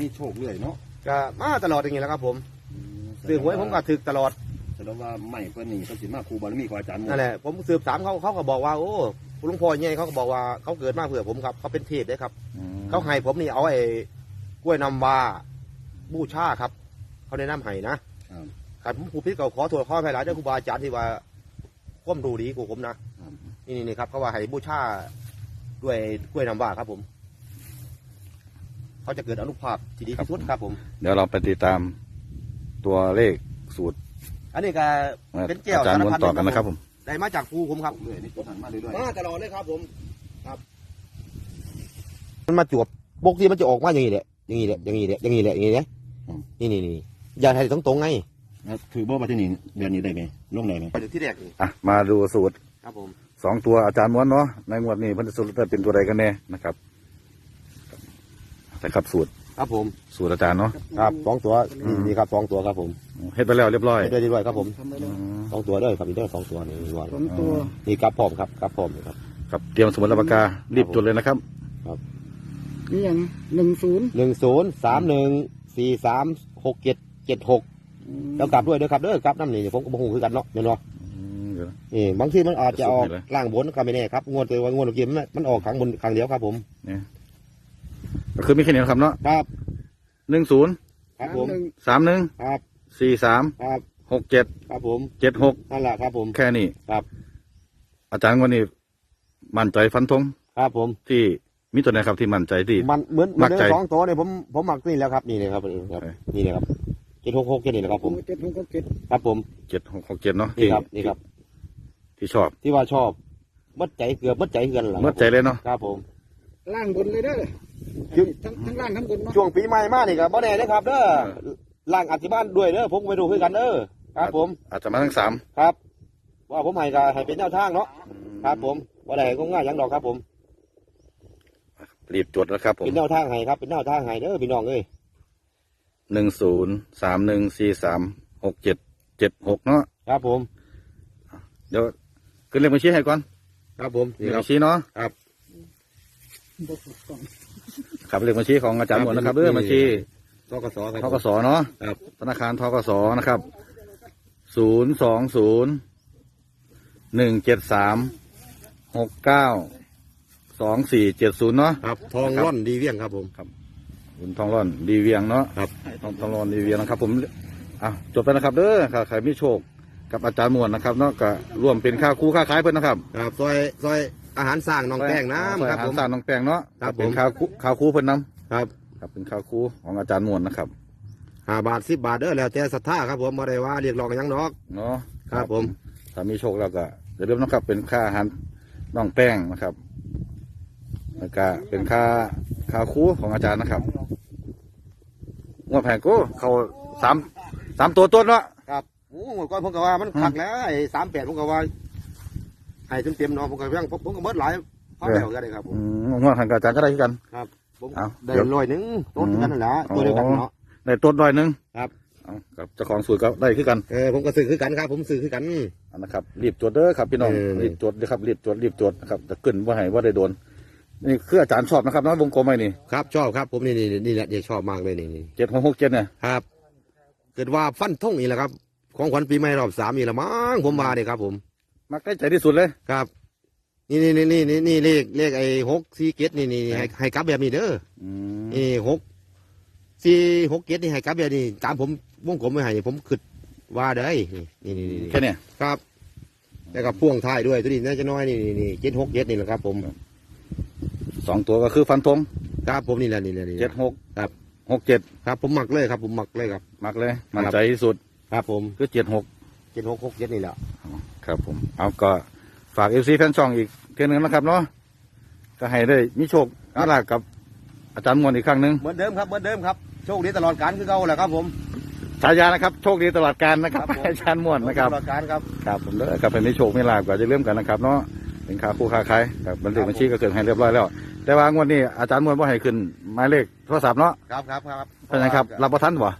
มีโชคเรื่อยเนาะก็มาตลอดอย่างนี้แหละครับผมซื้อหวยผมก็ถึกตลอดแสดงว่าไม่เพิ่นนี่เขาสิมาครูบารมีของอาจารย์หมดนั่นแหละผมสืบสามเขาเขาก็บอกว่าโอ้หลวงพ่อเนี่ยเขาก็บอกว่าเขาเกิดมาเพื่อผมครับเขาเป็นเทพได้ครับ อืมเขาให้ผมนี่เอาไอ้กล้วยนำว้าบูชาครับ เขาแนะนำให้นะครับครับผมครูพิษก็ขอโทษขออภัยหลายเด้อครูบาอาจารย์ที่ว่าความรู้ดีกว่าผมนะครับ นี่นี่นี่ครับเขาว่าให้บูชาด้วยกล้วยนำว้าครับผม เขาจะเกิดอนุภาพที่ดีที่สุดครับผม เดี๋ยวเราไปติดตามตัวเลขสูตร อันนี้ก็เป็นแก้วอาจารย์สารวนพัดต่อกันนะครับผมได้มาจากครูผมครับเรื่อยนี่ตัวหันมาเรื่อยมาตลอดเลยครับผมครับ มันมาจวบปกติมันจะออกมาอย่างนี้แหละอย่างนี้แหละอย่างนี้แหละอย่างนี้แหละอย่างนี้แหละนี่นี่นี่อย่าให้ตรงตรงๆไงๆแล้วถือบ่มาที่นี่เดือนนี้ได้ไหมลงได้ไหมไปถึงที่แรกนี่อะมาดูสูตร ครับผมสองตัวอาจารย์ม้วนเนาะในงวดนี้เพันธสูตรจะเป็นตัวใดกันแน่นะครับ แต่ครับสูตรครับผมสูตรอาจารย์เนาะครับสองตัวนี่นี่ครับสองตัวครับผมเฮ็ดไปแล้วเรียบร้อยไปด้วยด้วยครับผมอืมสองตัวด้วยครับอีกด้วยสองตัวนี่ว่าสองตัวนี่ครับพร้อมครับครับพร้อมเลยครับครับเตรียมสมุดและปากการีบจดเลยนะครับนี่ยังหนึ่งศูนย์หนึ่งศูนย์สามหนึ่งสี่สามหกเจ็ดเจ็ดหกแล้วกลับด้วยเด้อครับเด้อกลับน้ำนี่ผมก็บ่ฮู้คือกันเนาะเนาะอืมเดี๋ยวนะนี่บางทีมันอาจจะออกสุดเลยล่างบนก็ไม่แน่ครับงวดตัวางวดเมื่อกี้มันมันออกขังบนขังเดียวครับผม ก็คือมีแค่นี้นะครับเนาะครับหนึ่งศูนย์ครับผมหนึ่งสามหนึ่งครับสี่สามครับหกเจ็ดครับผมเจ็ดหกนั่นแหละครับผมแค่นี้ครับ อาจารย์วันนี้มั่นใจฟันธงครับผมที่มีตัวไหนครับที่มั่นใจที่มันเหมือนเหมือนมักใจเดิมสองตัวเนี่ยผมผมหมักนี่แล้วครับนี่เลยครับนี่ครับโอเคนี่เลยครับเจ็ดหกหกเจ็ดนี่นะครับผมเจ็ดหกหกเจ็ดครับผมเจ็ดหกหกเจ็ดเนาะนี่ที่ครับนี่ครับ ที่ชอบที่ว่าชอบมัดใจเกือบมัดใจเกือนหลังเมื่อใจเลยเนาะครับผมล่างบนเลยเด้อคือ ทั้งทั้งล่างทั้งบนเนาะช่วงปีใหม่มานี่ครับบ่แน่นะครับเด้อล่างอธิบานด้วยเด้อผมก็ไม่รู้คือกันเด้อครับ ผมอาจจะมาทั้งสามครับ ว่าผมให้ก็ให้เป็นแนวทางเนาะครับ ผมบ่ได้ก็ง่ายหยังดอกครับ ผมรีบจดแล้วครับ ผมเป็นแนวทางให้ครับเป็นแนวทางให้เด้อพี่น้องเอ้ยหนึ่งศูนย์สามหนึ่งสี่สามหกเจ็ดเจ็ดหกเนาะครับผม เดี๋ยวขึ้นเลขบัญชีให้ก่อน ครับผมเลนี่ขครับับญชีเนาะครับ บ่ถูกต้องครับเลขบัญชีของอาจารย์หมดนะครับเรื่องบัญชีทกสคทรับกสเนาะครับธนาคารทกสนะครับศูนย์สองศูนย์หนึ่งเจ็ดสามหกเก้าสองสี่เจ็ดศูนย์เนาะครับ ทองร่อนดีเวียงครับผมคุณทองร่อนดีเวียงเนาะครับทองทองร่อนดีเวียงนะครับ ผมอะจบไปนะครับเด้อค่ะใครมีโชคกับอาจารย์มวลนะครับเนาะก็ร่วมเป็นค่าคู่ค่าขายเพิ่นนะครับ ครับซอยซอย อาหารสร้างน้องแป้งน้ำครับอาหาผรมสร้างน้องแป้งเนาะครับเป็นผมค่าคู่ค่าคู่เพิ่นนํครับครับเป็นค่าคู่ของอาจารย์มวลนะครับห้าบาทสิบบาทเด้อแล้วแต่ศรัทธาครับผมบ่ได้ว่าเรียกร้องหยังดอก เนาะครับผม ถ้ามีโชคแล้วก็อย่าลืมนะครับ เป็นค่าอาหารน้องแป้งนะครับแล้วก็เป็นค่าค่าคู่ของอาจารย์นะครับงวดแผงกูเขาสามสามตัวต้นเนาะ ครับโอ้หมดก่อนผมก็ว่ามันขักแล้วไอ้สามแปดผมก็ว่า ให้เต็มเต็มๆเนาะผมก็ยังผมก็เบิดหลายพันแล้วก็ได้ครับผม อืมงวดแผงกับอาจารย์ก็ได้ที่กันผมเอาได้เดี๋ยว ร้อยหนึ่งต้นกันนั่นแหละตัวเดียวกันเนาะ ได้ต้นด้อยหนึ่งครับ เอากับเจ้าของสูตรก็ได้คือกันเออผมก็ซื้อคือกันครับ ผมซื้อคือกันเอานะครับรีบจดเด้อครับพี่น้องเออ รีบจดนะครับรีบจดรีบจดนะครับจะขึ้นว่าให้ว่าได้โดน นี่คืออาจารย์ชอบนะครับน้องวงกลมไว้นี่ครับชอบครับ ผมนี่นี่นี่แหละเนี่ยชอบมากเลยนี่นี่เจ็ดหกหกเจ็ดเนี่ยครับ เกิดว่าฟันท่งอีกแล้วครับ ของขวัญปีใหม่รอบสามอีกแล้วมั้งผมมาเนี่ยครับผม มักได้ใจที่สุดเลย ครับนี่นี่นี่นี่นี่นี่เลขเลขไอ้หกสี่เกตนี่นี่ให้ให้กลับแบบนี้เด้ออืมนี่หกสี่หกเกตนี่ให้กลับแบบนี้ตามผมวงกลมไม่ให้นี่ผมคิดว่าได้นี่นี่นี่นี่แค่เนี้ยครับ แล้วก็พ่วงท้ายด้วยตัวนี้น่าจะน้อยนี่นี่นี่เจ็ดหกเจ็ดนี่แหละครับ ผมสองตัวก็คือฟันธงครับผมนี่แหละนี่แหละนี่แหเจ็ละดหกครับหกเจ็ดครับ ผมหมักเลยครับ ผมหมักเลยครับมักเลย มันใจที่สุด ครับ ผมคือเจ็ดหกเจ็ดหกหกเจ็ดนี่แหละ ครับผม เอาก็ฝากเอฟซีแฟนช่องอีกเทีนึงนะครับเนาะก็ให้ได้มีโชคอาลาภกับอาจารย์มวลอีกครั้งหนึ่งเหมือนเดิมครับเหมือนเดิมครับโชคดีตลอดการคือเก่าแหละครับผมฉายานะครับโชคดีตลอดการนะครับครับผมอาจารย์มวลนะครับตลอดการครับครับผมเด้อครับเป็นมีโชคมีลาภก็จะเริ่มกันนะครับเนาะเป็นค่าคู่ค่าขายครับบัญชีบัญชีก็เกิดให้เรียบร้อยแล้ว แต่ว่างวดนี้อาจารย์มวลว่าให้ขึ้นหมายเลขโทรศัพท์เนาะครับครับครับเป็นไงครับรับประทันบ่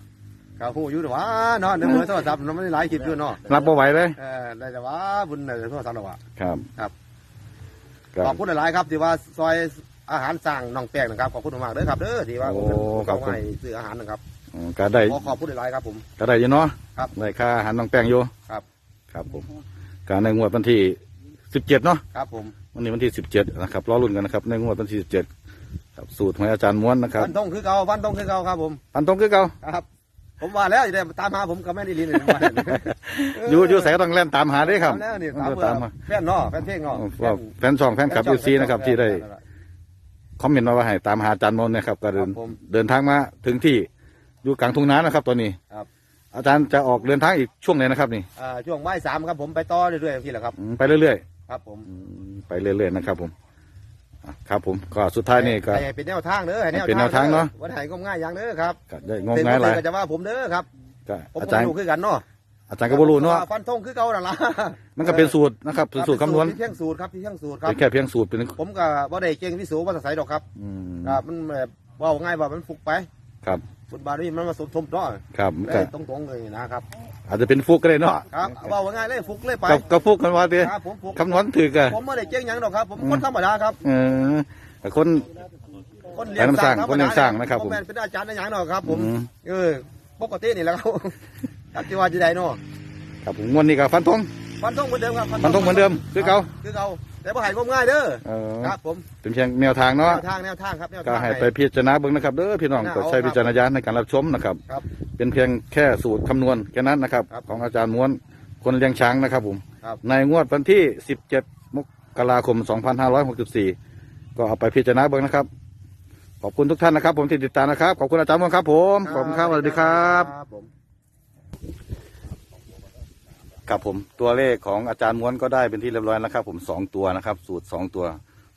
ครับผู้อยู่แต่ว่าเนาะในมือโทรศัพท์มันไม่ได้หลายคลิปอยู่เนาะรับบ่ไหวเลยเออได้แต่ว่าบุญในโทรศัพท์เราอะครับครับก็ขอบคุณหลายๆครับที่ว่าซอยอาหารสร้างน้องแป้งนะครับขอบคุณมากๆเด้อครับเด้อที่ว่าผมโอ้ครับเอาไว้ซื้ออาหารนะครับอืมก็ได้ขอขอบคุณหลายๆครับผมก็ได้อยู่เนาะครับได้ค่าอาหารน้องแป้งอยู่ครับ ครับผมการในงวดวันที่สิบเจ็ดเนาะครับผมวันนี้วันที่สิบเจ็ดนะครับรอรุ่นกันนะครับในงวดวันที่สิบเจ็ดครับสูตรของอาจารย์ม้วนนะครับฟันธงคือเก่าฟันธงคือเก่าครับผมปันตรงคือเก่าครับ ผมว่าแล้วจะได้ตามหาผมก็ไม่ได้ลินเลยผมว่าเนี่ยอยู่อยู่ใส่ต้องเล่นตามหาได้ครับตามแล้วนี่ตามต้องเพื่อตามมาแฟนเนาะแฟนเพลงเนาะว่าแฟนช่องแฟนคลับยูซีนะครับที่ได้คอมเมนต์มาว่าให้ตามหาอาจารย์ม้วนนะครับก็เดินครับผมเดินทางมาถึงที่อยู่กลางทุ่งนานะครับ ตอนนี้ครับอาจารย์จะออกเดินทางอีกช่วงไหนนะครับนี่อ่าช่วงบ่ายสามครับผมไปต่อเรื่อยๆอย่างที่แหละครับอืมไปเรื่อยครับผมๆอืมไปเรื่อยๆนะครับผม อะครับผมก็สุดท้ายนี่ก็ ให้เป็นแนวทางเด้อให้เป็นแนวทางเนาะวันไหนก็ง่ายอย่างเด้อครับก็ได้งมงายหลายเป็นคนอื่นก็จะว่าผมเด้อครับก็ผมอาก็จารย์รู้คือกันเนาะอาจารย์ก็บ่รู้เนาะฟันธงคือเก่านั่นล่ะมันก็เป็นสูตรนะครับเป็นสูตรคำนวณที่เที่ยงสูตรครับที่เที่ยงสูตรครับเป็นแค่เพียงสูตรเป็นผมก็บ่ได้เก่งวิสูภาษาไทยดอกครับอืมครับมันแบบเว่าง่ายว่ามันฟุกไปครับฟุตบาทนี่มันมาสมทบเนาะครับมันเลก็ยตรงๆเลยนะครับ อาจจะเป็นฟุกก็ได้เนาะครับเว่าง่ายเลยฟุกเลยไปกับกับฟุกกันว่าเดียครับผมฟุกคำนวณถือกะผมไม่ได้เก่งหยังดอกครับผมคนธรรมดาครับเออแต่คนคนแต่น้ำสร้างธมดคนเลี้ยงสร้างนะครับผมแม่นเป็นอาจารย์ในหยังดอกครับผมอืมเออปกตินี่แหละครับครับที่ว่าจะได้เนาะครับผมงวดนี้ก็ฟันธงฟันธงเหมือนเดิมครับฟันธงเหมือนเดิมคือเก่าคือเก่า แต่บ่ให้งมง่ายเด้อเออครับผมเป็นเพียงแนวทางเนาะแนวทางแนวทางครับแนวก็ทางให้ไปพิจารณาเบิ่งนะครับเด้อพี่น้องน่าก็ใช้เอาครับวิจารณญาณในการรับชมนะครับ ครับ เป็นเพียงแค่สูตรคำนวณแค่นั้นนะครับ ครับของอาจารย์ม้วนคนเลี้ยงช้างนะครับผมครับ ในงวดวันที่ 17 มกราคม 2564 ก็เอาไปพิจารณาเบิ่งนะครับ ขอบคุณทุกท่านนะครับ ผมที่ติดตามนะครับ ขอบคุณอาจารย์ม้วนครับผมขอบคุณครับสวัสดีครับครับผม ครับผมตัวเลขของอาจารย์ม้วนก็ได้เป็นที่เรียบร้อยแล้วครับ ผมสองตัวนะครับ สูตรสองตัว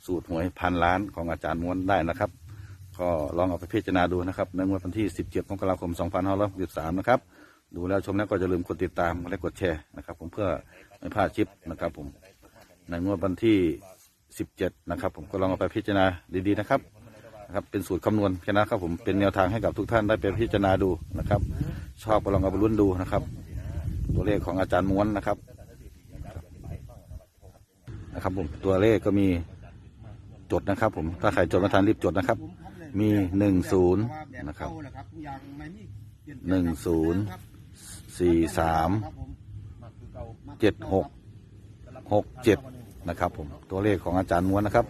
สูตรหวยพันล้านของอาจารย์ม้วนได้นะครับ ก็ลองเอาไปพิจารณาดูนะครับในงวดวันที่ 17มกราคม 2563นะครับดูแล้วชมแล้วก็จะลืมกดติดตามและกดแชร์นะครับ ผมเพื่อไม่พลาดคลิปนะครับ ผมในงวดวันที่ 17 นะครับ ผมก็ลองเอาไปพิจารณาดีๆนะครับนะครับเป็นสูตรคำนวณแค่นั้นครับ ผมเป็นแนวทางให้กับทุกท่านได้ไปพิจารณาดูนะครับ ชอบก็ลองเอาไปลุ้นดูนะครับ ตัวเลขของอาจารย์ม้วนนะครับนะครับผมตัวเลขก็มีจดนะครับ ผมถ้าใครจดมาทันรีบจดนะครับ มีหนึ่งศูนย์นะครับหนึ่งศูนย์สี่สามเจ็ดหกหกเจ็ดนะครับ ผมตัวเลขของอาจารย์ม้วนนะครับ